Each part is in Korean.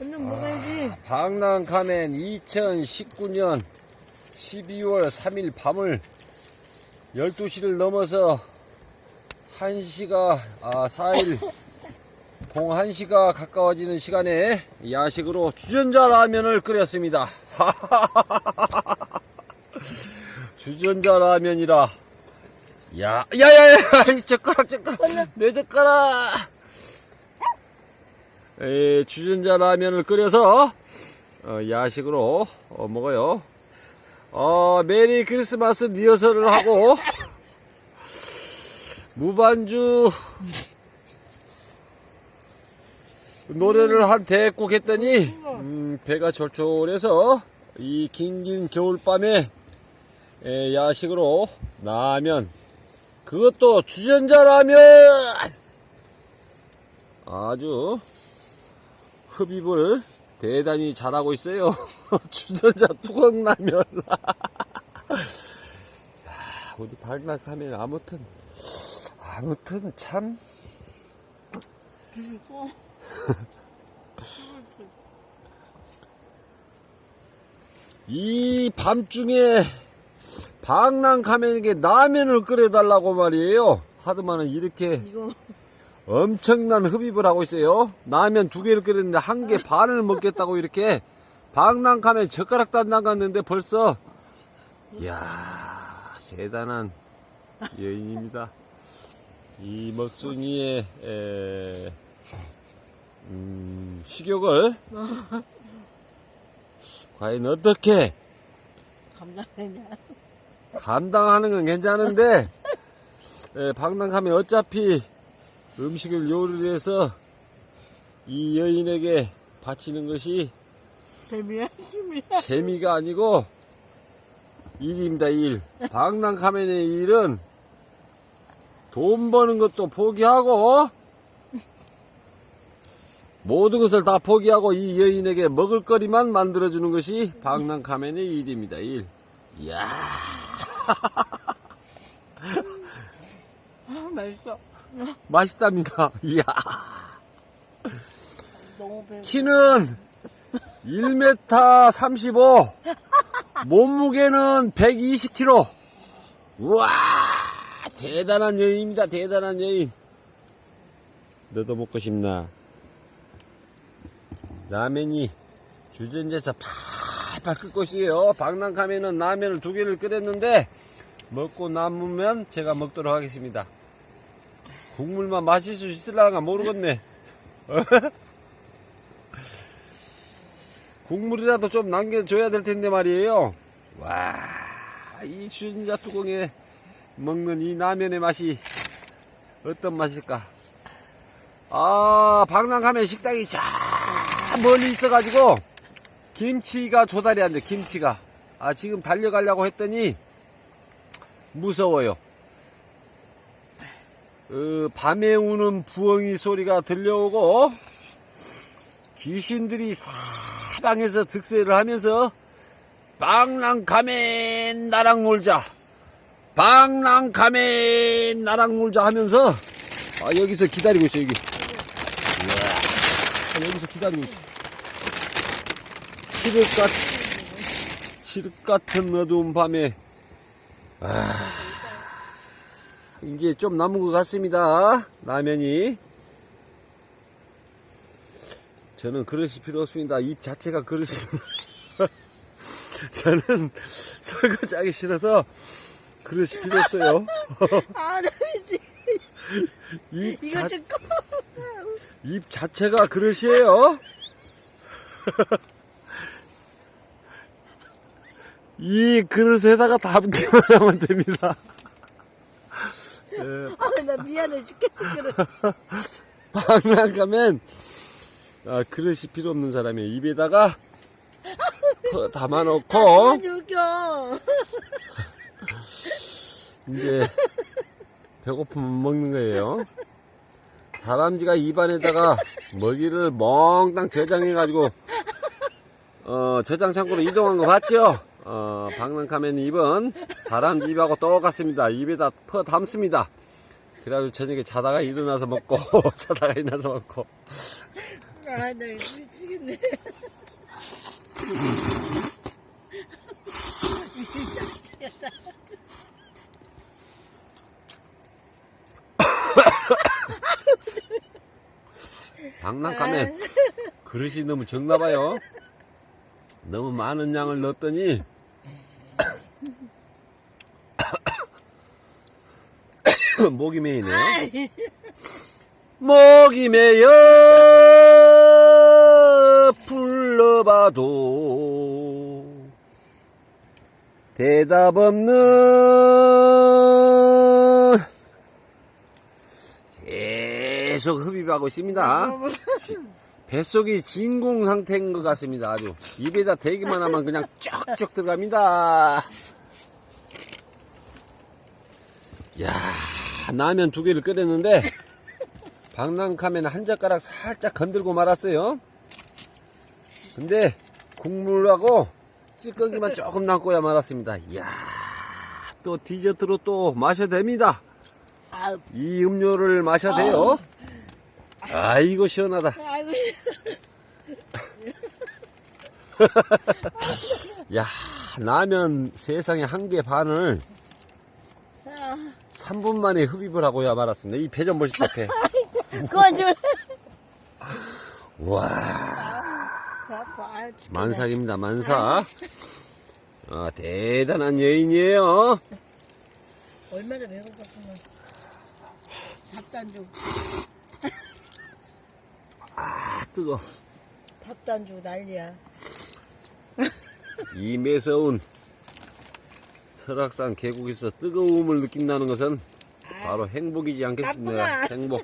완전 먹어야지. 방랑 카멘 2019년 12월 3일 밤을 12시를 넘어서 1시가, 아, 4일, 공 1시가 가까워지는 시간에 야식으로 주전자 라면을 끓였습니다. 주전자 라면이라. 야, 야, 야, 야, 이 젓가락, 젓가락, 내 젓가락. 에, 주전자 라면을 끓여서 어, 야식으로 어, 먹어요. 어, 메리 크리스마스 리허설을 하고 무반주 노래를 한 대곡 했더니 음, 배가 졸졸해서 이 긴긴 겨울밤에 에, 야식으로 라면 그것도 주전자 라면 아주 흡입을 대단히 잘하고 있어요. 주전자 뚜껑 라면. 야, 우리 발락하면 아무튼, 아무튼 참, 이 밤중에 방랑카면에게 라면을 끓여달라고 말이에요. 하드만은 이렇게 엄청난 흡입을 하고 있어요. 라면 두 개를 끓였는데 한 개 반을 먹겠다고 이렇게 방랑카면 젓가락도 안 나갔는데 벌써 이야 대단한 여인입니다. 이 먹순이의 에, 음, 식욕을 과연 어떻게 감당하냐. 감당하는 건 괜찮은데 에, 방랑하면 어차피 음식을 요리를 해서 이 여인에게 바치는 것이 재미야, 재미야. 재미가 아니고 일입니다 일 방랑 카멘의 일은 돈 버는 것도 포기하고 모든 것을 다 포기하고 이 여인에게 먹을 거리만 만들어주는 것이 방랑 카멘의 일입니다 일 이야 아, 맛있어. 맛있답니다. 이야. 너무 배고. 키는 1m 35 몸무게는 120kg 우와 대단한 여인입니다 대단한 여인. 너도 먹고 싶나? 라면이 주전자에서 팔팔 끓고 있어요. 방랑카면은 라면을 두 개를 끓였는데 먹고 남으면 제가 먹도록 하겠습니다 국물만 마실 수 있을랑가 모르겠네 국물이라도 좀 남겨줘야 될 텐데 말이에요. 와, 이 주전자 뚜껑에 먹는 이 라면의 맛이 어떤 맛일까? 아, 방랑하면 식당이 저 멀리 있어가지고 김치가 조달이 안 돼, 김치가. 아, 지금 달려가려고 했더니 무서워요. 어, 밤에 우는 부엉이 소리가 들려오고 귀신들이 사방에서 득세를 하면서 방랑가멘 나랑 놀자 방랑가멘 나랑 놀자 하면서 아, 여기서 기다리고 있어 여기. 이야, 여기서 기다리고 있어. 칠흑 같 칠흑 같은 어두운 밤에 아, 이제 좀 남은 것 같습니다 라면이 저는 그릇이 필요 없습니다. 입 자체가 그릇이. 저는 설거지 하기 싫어서 그릇이 필요 없어요. 아, 나 미치. 입, 이거 자. 입 자체가 그릇이에요. 이 그릇에다가 담기만 하면 됩니다. 예, 아, 나 미안해 죽겠어, 그래. 방랑 가면 아, 그릇이 필요 없는 사람이 입에다가 퍼 담아놓고 아주 웃겨. 이제 배고프면 먹는 거예요. 다람쥐가 입안에다가 먹이를 멍땅 저장해가지고 어 저장 창고로 이동한 거 봤죠? 어 방랑카멘 입은 다람쥐 입하고 똑같습니다. 입에다 퍼 담습니다. 그래가지고 저녁에 자다가 일어나서 먹고 자다가 일어나서 먹고 아, 나 이거 미치겠네. 진짜. 방랑카멘 그릇이 너무 적나봐요. 너무 많은 양을 넣었더니 목이 메이네. 목이 메여 불러봐도 대답 없는 계속 흡입하고 있습니다. 뱃속이 진공 상태인 것 같습니다. 아주 입에다 대기만 하면 그냥 쩍쩍 들어갑니다. 야 라면 두 개를 끓였는데 방랑카멘 한 젓가락 살짝 건들고 말았어요. 근데 국물하고 찌꺼기만 조금 남고야 말았습니다. 이야 또 디저트로 또 마셔도 됩니다. 아, 이 음료를 마셔도 돼요. 아이고 시원하다. 아이고. 야 라면 세상에 한 개 반을 아, 3분 만에 흡입을 하고야 말았습니다. 이배좀 보십시오, 배. 그만 좀. 와. 만삭입니다, 만삭. 아, 대단한 여인이에요. 얼마나 배고팠으면 밥도 안 주고 아, 뜨거. 밥도 안 주고 난리야 이 매서운 설악산 계곡에서 뜨거움을 느낀다는 것은 바로 행복이지 않겠습니까? 나쁘다. 행복.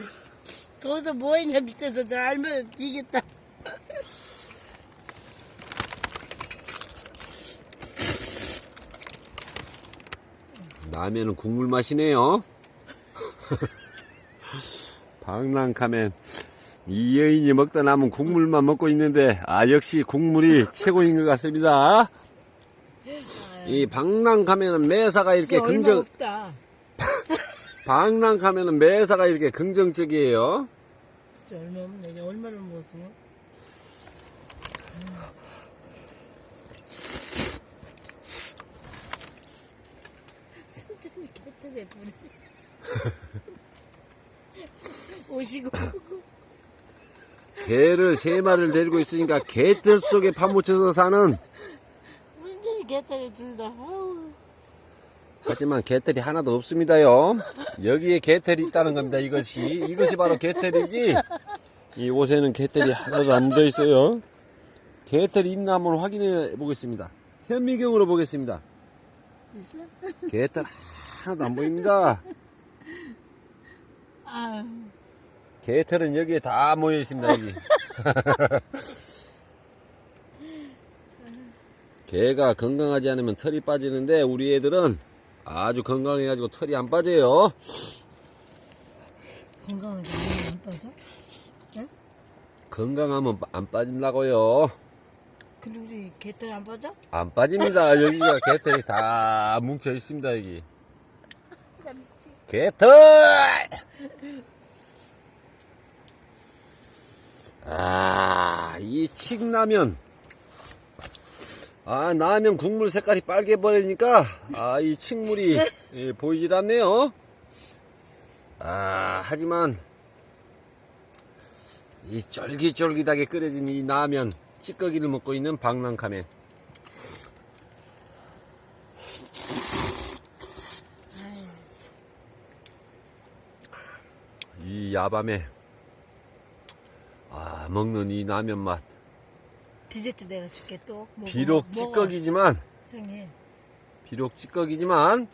거기서 뭐 했냐 밑에서 저 알면 뒤겠다 라면은 국물 맛이네요. 방랑카멘. 이 여인이 먹다 남은 국물만 먹고 있는데, 아, 역시 국물이 최고인 것 같습니다. 이 방랑카멘은 매사가 이렇게 긍정, 없다. 방랑카멘은 매사가 이렇게 긍정적이에요. 진짜 얼마 없네. 이제 얼마를 먹었으면 순전히 개뜨네 둘이. 오시고 개를 세 마리를 데리고 있으니까 개들 속에 파묻혀서 사는 개뜨네 둘다 아우 하지만 개털이 하나도 없습니다요. 여기에 개털이 있다는 겁니다. 이것이 이것이 바로 개털이지. 이 옷에는 개털이 하나도 안 묻어 있어요. 개털이 있나 한번 확인해 보겠습니다. 현미경으로 보겠습니다. 있어? 개털 하나도 안 보입니다. 개털은 여기에 다 모여 있습니다. 여기. 개가 건강하지 않으면 털이 빠지는데 우리 애들은 아주 건강해가지고 털이 안 빠져요. 건강하게 안 빠져? 응? 건강하면 안 빠진다고요. 근데 우리 개털 안 빠져? 안 빠집니다. 여기가 개털이 다 뭉쳐 있습니다. 여기 개털. 아, 이 칡라면. 아, 라면 국물 색깔이 빨개 버리니까 아, 이 칡물이 예, 보이질 않네요. 아, 하지만 이 쫄깃쫄깃하게 끓여진 이 라면 찌꺼기를 먹고 있는 방랑카멘. 이 야밤에 아 먹는 이 라면 맛 디저트 내가 줄게 또 먹어, 비록 먹어. 찌꺼기지만 형님 비록 찌꺼기지만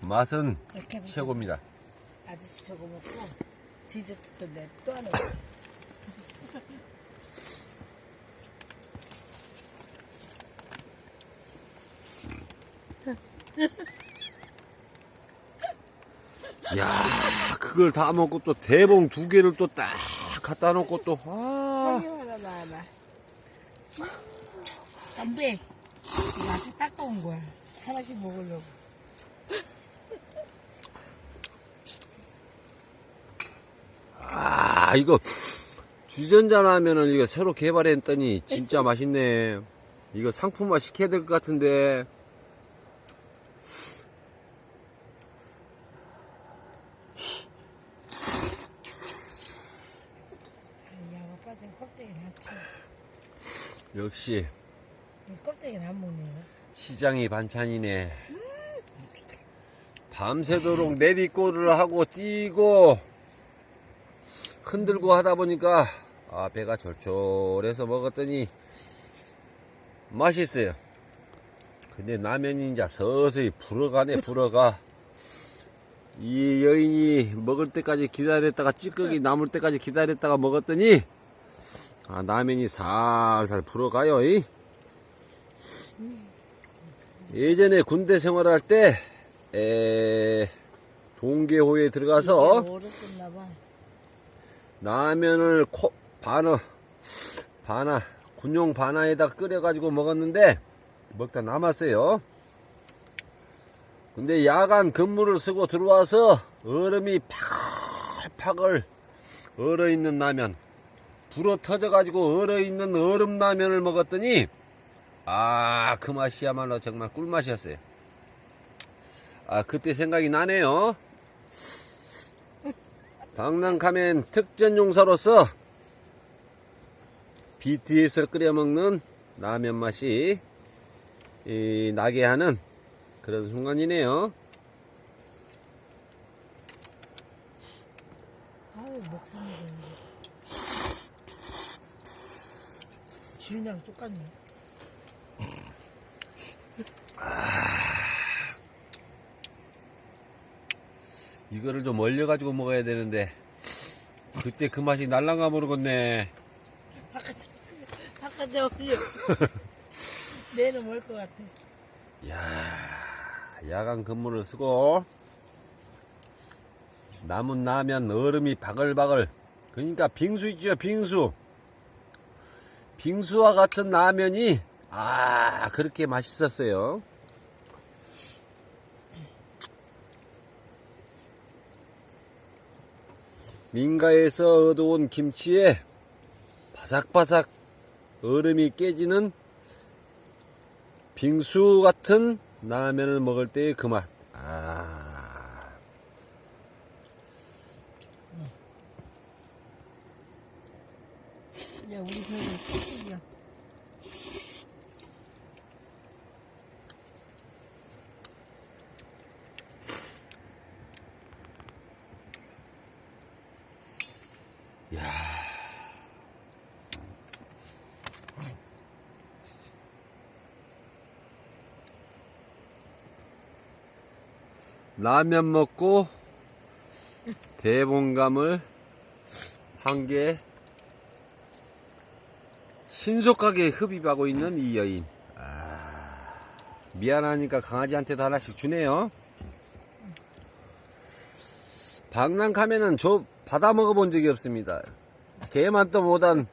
맛은 이렇게 해보자. 최고입니다. 아저씨 저거 먹고 디저트 또 내 또 하나 야 그걸 다 먹고 또 대봉 두 개를 또 딱 갖다 놓고 또 아, 하나 나와봐 안돼 맛이 닦아온 거야 하나씩 먹으려고 아 이거 주전자 라면을 이거 새로 개발했더니 진짜 맛있네. 이거 상품화 시켜야 될 것 같은데. 야가 빠진 껍데기는 안 쳐. 역시 이 껍데기는 안 먹네. 시장이 반찬이네. 밤새도록 내리꼬를 하고 뛰고 흔들고 하다 보니까 아 배가 졸졸해서 먹었더니 맛있어요. 근데 라면이 이제 서서히 불어가네 불어가. 이 여인이 먹을 때까지 기다렸다가 찌꺼기 남을 때까지 기다렸다가 먹었더니 아 라면이 살살 불어가요. 이. 예전에 군대 생활할 때, 에, 동계호에 들어가서. 라면을 코, 반어, 반아, 군용 반아에다 끓여가지고 먹었는데, 먹다 남았어요. 근데 야간 근무를 쓰고 들어와서 얼음이 팍팍을 얼어있는 라면, 불어 터져가지고 얼어 있는 얼음 라면을 먹었더니, 아, 그 맛이야말로 정말 꿀맛이었어요. 아, 그때 생각이 나네요. 방랑카멘 특전 용사로서 BT에서 끓여 먹는 라면 맛이 이, 나게 하는 그런 순간이네요. 아유, 목숨이 되네. 주인이랑 똑같네. 이거를 좀 얼려가지고 먹어야 되는데 그때 그 맛이 날랑가 모르겠네. 바깥에, 바깥에 올려. 내는 뭘것 같아. 야간 근무를 쓰고 남은 라면 얼음이 바글바글 그러니까 빙수 있죠 빙수 빙수와 같은 라면이 아 그렇게 맛있었어요 민가에서 얻어온 김치에 바삭바삭 얼음이 깨지는 빙수 같은 라면을 먹을 때의 그 맛. 아. 야, 우리 저기 껍데기야. 라면 먹고 대봉감을 한 개 신속하게 흡입하고 있는 이 여인. 아, 미안하니까 강아지한테도 하나씩 주네요. 방랑 카면은 저 받아 먹어본 적이 없습니다. 개만 또 못한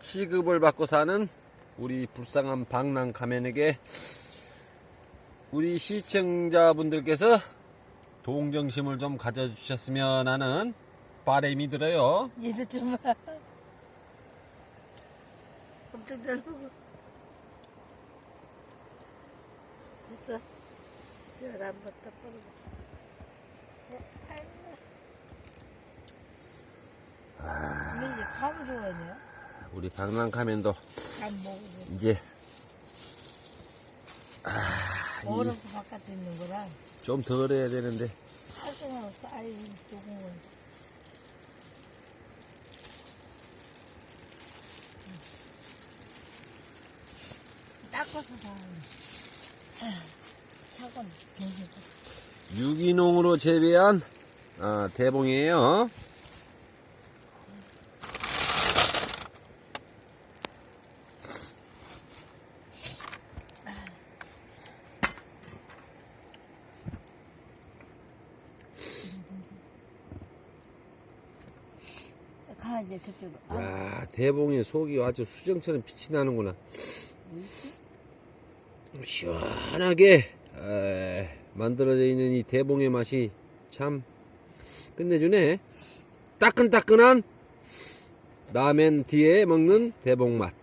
취급을 받고 사는 우리 불쌍한 방랑 카면에게 우리 시청자분들께서 동정심을 좀 가져주셨으면 하는 바람이 들어요. 얘도 좀 봐. 엄청 잘 먹어. 됐어. 열한 번 더 뿌리고. 근데 이제 감을 돼요? 우리 방랑카면도 감 먹고. 이제 얼어서 바깥에 있는 거라. 좀 덜어야 되는데 깔끔하고 쌓인 조금 건. 닦아서 다. 차가 괜찮다. 유기농으로 재배한 아, 대봉이에요. 가 이제 저쪽으로. 아, 야, 대봉의 속이 아주 수정처럼 빛이 나는구나. 시원하게 에, 만들어져 있는 이 대봉의 맛이 참 끝내주네. 따끈따끈한 라멘 뒤에 먹는 대복맛.